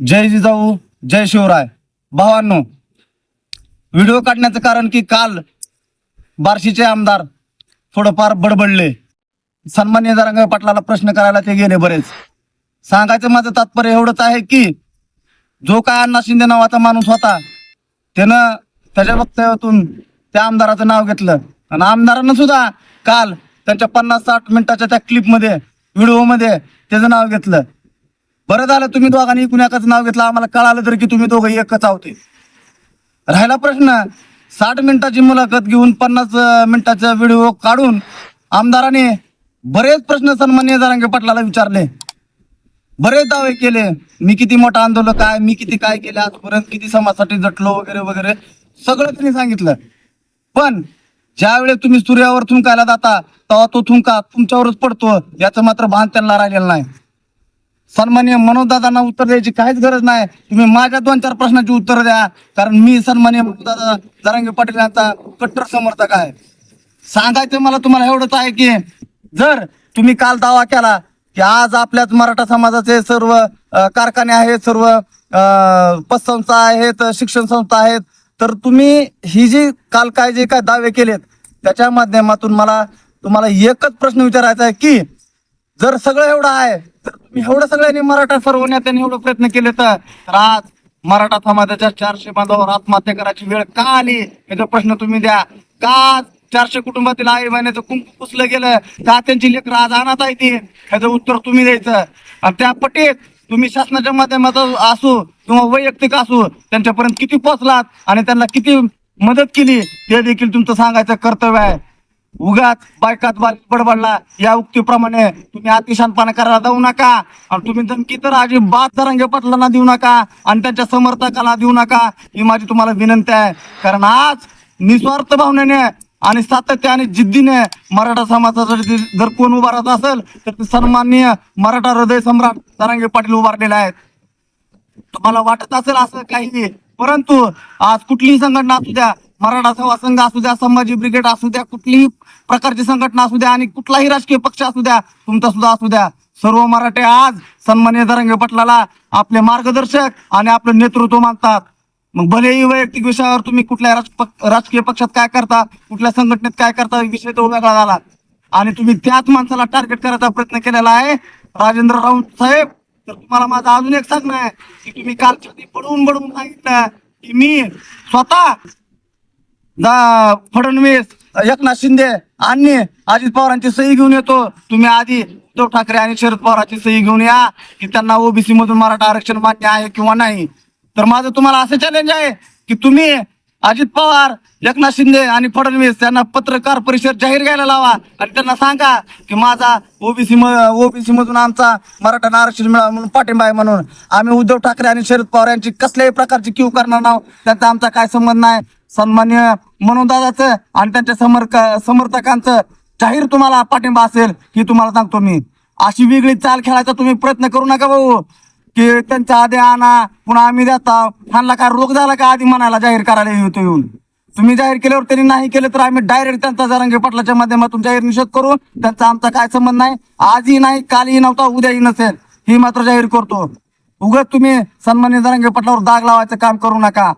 जय जिजाऊ जय शिवराय. भावांनो व्हिडिओ काढण्याचं कारण की काल बार्शीचे आमदार थोडंफार बडबडले. सन्मान्य रंग पाटलाला प्रश्न करायला ते गेले बरेच. सांगायचं माझं तात्पर्य एवढंच आहे की जो काय अण्णा शिंदे नावाचा माणूस होता त्यानं त्याच्या वक्तव्यातून त्या आमदाराचं नाव घेतलं. आणि आमदारानं सुद्धा काल त्यांच्या पन्नास साठ मिनिटाच्या त्या क्लिपमध्ये व्हिडिओमध्ये त्याचं नाव घेतलं. बरं झालं तुम्ही दोघांनी एकूण नाव घेतलं. आम्हाला कळालं तर की तुम्ही दोघं एकच आहोत. राहिला प्रश्न. साठ मिनिटाची मुलाखत घेऊन पन्नास मिनिटाचा व्हिडिओ काढून आमदाराने बरेच प्रश्न सन्मान्य जरांगे पाटलाला विचारले. बरेच दावे केले. मी किती मोठा आंदोलन काय मी किती काय केले? आजपर्यंत किती समाजासाठी जटलो वगैरे वगैरे. सगळं त्यांनी सांगितलं. पण ज्यावेळेस तुम्ही सूर्यावर थुंकायला जाता तेव्हा तो थुंका तुमच्यावरच पडतो. याचं मात्र भान त्यांना राहिलेलं नाही. सन्मान्य मनोजदादांना उत्तर द्यायची काहीच गरज नाही. तुम्ही माझ्या दोन चार प्रश्नाची उत्तर द्या. कारण मी सन्मान्य मनोजदादा जरांगे पाटील यांचा कट्टर समर्थक आहे. सांगायचं मला तुम्हाला एवढंच आहे की जर तुम्ही काल दावा केला की आज आपल्याच मराठा समाजाचे सर्व कारखाने आहेत सर्व पतसंस्था आहेत शिक्षण संस्था आहेत तर तुम्ही ही जी काल काय जे काय दावे केलेत त्याच्या माध्यमातून मला तुम्हाला एकच प्रश्न विचारायचा आहे की जर सगळं एवढं आहे तर तुम्ही एवढं सगळ्यांनी मराठा सर्व नेत्यांनी एवढं प्रयत्न केले तर आज मराठा समाजाच्या चारशे बांधावर आत्महत्या करायची वेळ का आली? याचा प्रश्न तुम्ही द्या. का चारशे कुटुंबातील आई महिन्याचं कुंकू पुसलं गेलं? का त्यांची लेकरं आज अनाथ आहे ती? ह्याचं उत्तर तुम्ही द्यायचं. आणि त्या पटीत तुम्ही शासनाच्या माध्यमातून असू किंवा वैयक्तिक असू त्यांच्यापर्यंत किती पोहोचलात आणि त्यांना किती मदत केली ते देखील तुमचं सांगायचं कर्तव्य आहे. उगाच बायकात बाल बडबडला. या उक्तीप्रमाणे तुम्ही अतिशानपणा करायला जाऊ नका. आणि तुम्ही धमकी तर अजिबात तरंगे पाटलांना देऊ नका. आणि त्यांच्या समर्थकाला देऊ नका. ही माझी तुम्हाला विनंती आहे. कारण आज निस्वार्थ भावनेने आणि सातत्य आणि जिद्दीने मराठा समाजासाठी जर कोण उभारत असेल तर ते सन्माननीय मराठा हृदय सम्राट तरंगे पाटील उभारलेले आहेत. तुम्हाला वाटत असेल असं काही परंतु आज कुठलीही संघटना असू द्या मराठा सेवा संघ असू द्या संभाजी ब्रिगेड असू द्या कुठलीही प्रकारची संघटना असू द्या आणि कुठलाही राजकीय पक्ष असू द्या तुमचा सुद्धा असू द्या. सर्व मराठे आज सन्मान्य दरंगे पटलाला आपले मार्गदर्शक आणि आपलं नेतृत्व मानतात. मग भलेही वैयक्तिक विषयावर तुम्ही कुठल्या राजकीय पक्षात काय करता कुठल्या संघटनेत काय करता विषय तो वेगळा झाला. आणि तुम्ही त्याच माणसाला टार्गेट करायचा प्रयत्न केलेला आहे. राजेंद्र राऊत साहेब तर तुम्हाला माझं अजून एक सांगणं आहे की तुम्ही काल छाती पडून बडवून सांगितलं की मी स्वतः फडणवीस एकनाथ शिंदे आणि अजित पवारांची सही घेऊन येतो. तुम्ही आधी उद्धव ठाकरे आणि शरद पवारांची सही घेऊन या की त्यांना ओबीसी मधून मराठा आरक्षण मान्य आहे किंवा नाही. तर माझं तुम्हाला असं चॅलेंज आहे की तुम्ही अजित पवार एकनाथ शिंदे आणि फडणवीस यांना पत्रकार परिषद जाहीर घ्यायला लावा. आणि त्यांना सांगा की माझा ओबीसी ओबीसी मधून आमचा मराठा आरक्षण मिळावा म्हणून पाठिंबा आहे म्हणून. आम्ही उद्धव ठाकरे आणि शरद पवार यांची कसल्याही प्रकारची क्यू करणार नाव त्यांचा आमचा काय संबंध नाही. सन्मान्य मनोदादाचं आणि त्यांच्या समर्क समर्थकांचं जाहीर तुम्हाला पाठिंबा असेल ही तुम्हाला सांगतो मी. अशी वेगळी चाल खेळायचा तुम्ही प्रयत्न करू नका भाऊ. की त्यांच्या आधी आणा पुन्हा आम्ही देता. ह्यांना काय रोग झाला का आधी म्हणायला जाहीर करायला येतो येऊन. तुम्ही जाहीर केल्यावर त्यांनी नाही केलं तर आम्ही डायरेक्ट त्यांचा जरांगे पाटलाच्या माध्यमातून जाहीर निषेध करू. त्यांचा आमचा काय संबंध नाही. आजही नाही कालही नव्हता उद्याही नसेल. ही मात्र जाहीर करतो. उगत तुम्ही सन्मान्य जरांगे पाटलावर दाग लावायचं काम करू नका.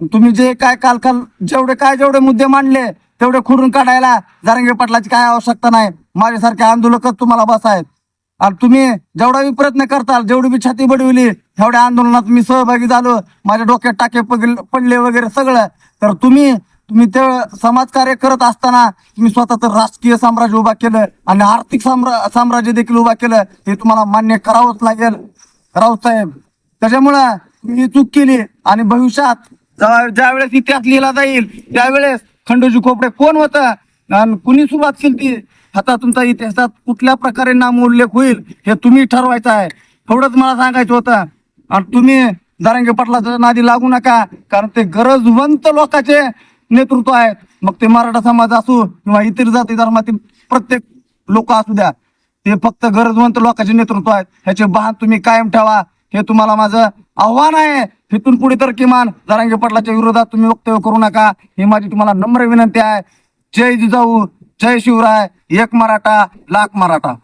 तुम्ही जे काय काल काल जेवढे काय जेवढे मुद्दे मांडले तेवढे खुडून काढायला जारंगे पाटलाची काय आवश्यकता नाही. माझ्यासारखे आंदोलकच तुम्हाला बस आहेत आणि तुम्ही जेवढा बी प्रयत्न करताल जेवढी बी छाती बडविली तेवढ्या आंदोलनात मी सहभागी झालो. माझ्या डोक्यात टाके पडले वगैरे सगळं. तर तुम्ही तुम्ही ते समाजकार्य करत असताना तुम्ही स्वतःच राजकीय साम्राज्य उभा केलं आणि आर्थिक साम्रा साम्राज्य देखील उभा केलं हे तुम्हाला मान्य करावंच लागेल. राऊत साहेब त्याच्यामुळं मी चूक केली आणि भविष्यात ज्या- वेळेस इतिहास लिहिला जाईल त्यावेळेस खंडोजी खोपडे कोण होता. आणि कुणी सुरुवात केली ती? आता तुमचा इतिहासात कुठल्या प्रकारे नाम उल्लेख होईल हे तुम्ही ठरवायचं आहे. थोडंच मला सांगायचं होतं. आणि तुम्ही दारंगे पाटलाच्या नादी लागू नका कारण ते गरजवंत लोकांचे नेतृत्व आहेत. मग ते मराठा समाज असू किंवा इतर जाती धर्मातील प्रत्येक लोक असू द्या ते फक्त गरजवंत लोकांचे नेतृत्व आहेत. ह्याचे बहान तुम्ही कायम ठेवा. हे तुम्हाला माझं आव्हान आहे. तिथून पुढे तर किमान जरांगे पाटलाच्या विरोधात तुम्ही वक्तव्य करू नका. ही माझी तुम्हाला नम्र विनंती आहे. जय जिजाऊ जय शिवराय एक मराठा लाख मराठा.